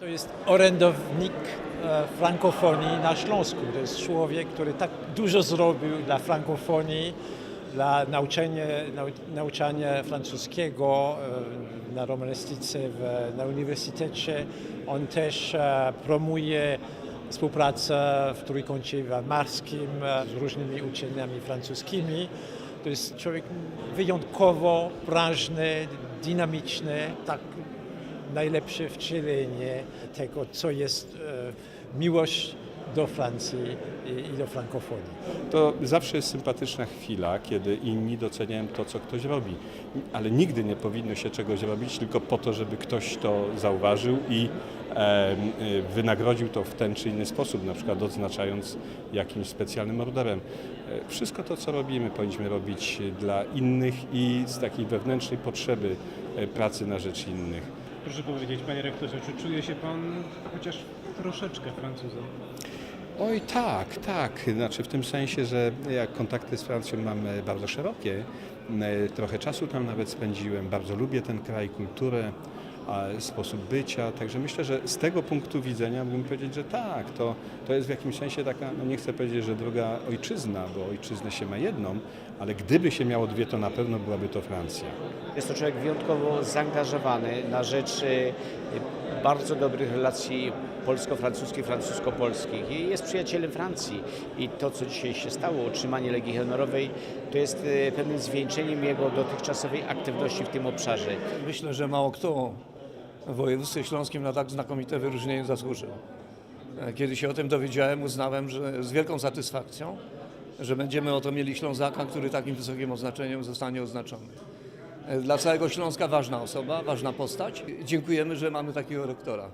To jest orędownik e, frankofonii na Śląsku. To jest człowiek, który tak dużo zrobił dla frankofonii, dla nauczania, nau, nauczania francuskiego e, na romanistyce na uniwersytecie. On też e, promuje współpracę w Trójkącie Weimarskim e, z różnymi uczelniami francuskimi. To jest człowiek wyjątkowo prężny, dynamiczny, tak najlepsze wcielenie tego, co jest e, miłość do Francji i, do frankofonii. To zawsze jest sympatyczna chwila, kiedy inni doceniają to, co ktoś robi. Ale nigdy nie powinno się czegoś robić tylko po to, żeby ktoś to zauważył i e, wynagrodził to w ten czy inny sposób, na przykład odznaczając jakimś specjalnym orderem. E, Wszystko to, co robimy, powinniśmy robić dla innych i z takiej wewnętrznej potrzeby e, pracy na rzecz innych. Proszę powiedzieć, panie rektorze, czy czuje się pan chociaż troszeczkę Francuzem? Oj tak, tak. Znaczy w tym sensie, że jak kontakty z Francją mam bardzo szerokie, e, trochę czasu tam nawet spędziłem, bardzo lubię ten kraj, kulturę, sposób bycia, także myślę, że z tego punktu widzenia mógłbym powiedzieć, że tak, to, to jest w jakimś sensie taka, no nie chcę powiedzieć, że druga ojczyzna, bo ojczyznę się ma jedną, ale gdyby się miało dwie, to na pewno byłaby to Francja. Jest to człowiek wyjątkowo zaangażowany na rzecz y, bardzo dobrych relacji polsko-francuskich, francusko-polskich i jest przyjacielem Francji. I to, co dzisiaj się stało, otrzymanie Legii Honorowej, to jest y, pewnym zwieńczeniem jego dotychczasowej aktywności w tym obszarze. Myślę, że mało kto w województwie śląskim na tak znakomite wyróżnienie zasłużył. E, Kiedy się o tym dowiedziałem, uznałem, że z wielką satysfakcją, że będziemy oto mieli Ślązaka, który takim wysokim oznaczeniem zostanie oznaczony. E, Dla całego Śląska ważna osoba, ważna postać. Dziękujemy, że mamy takiego rektora.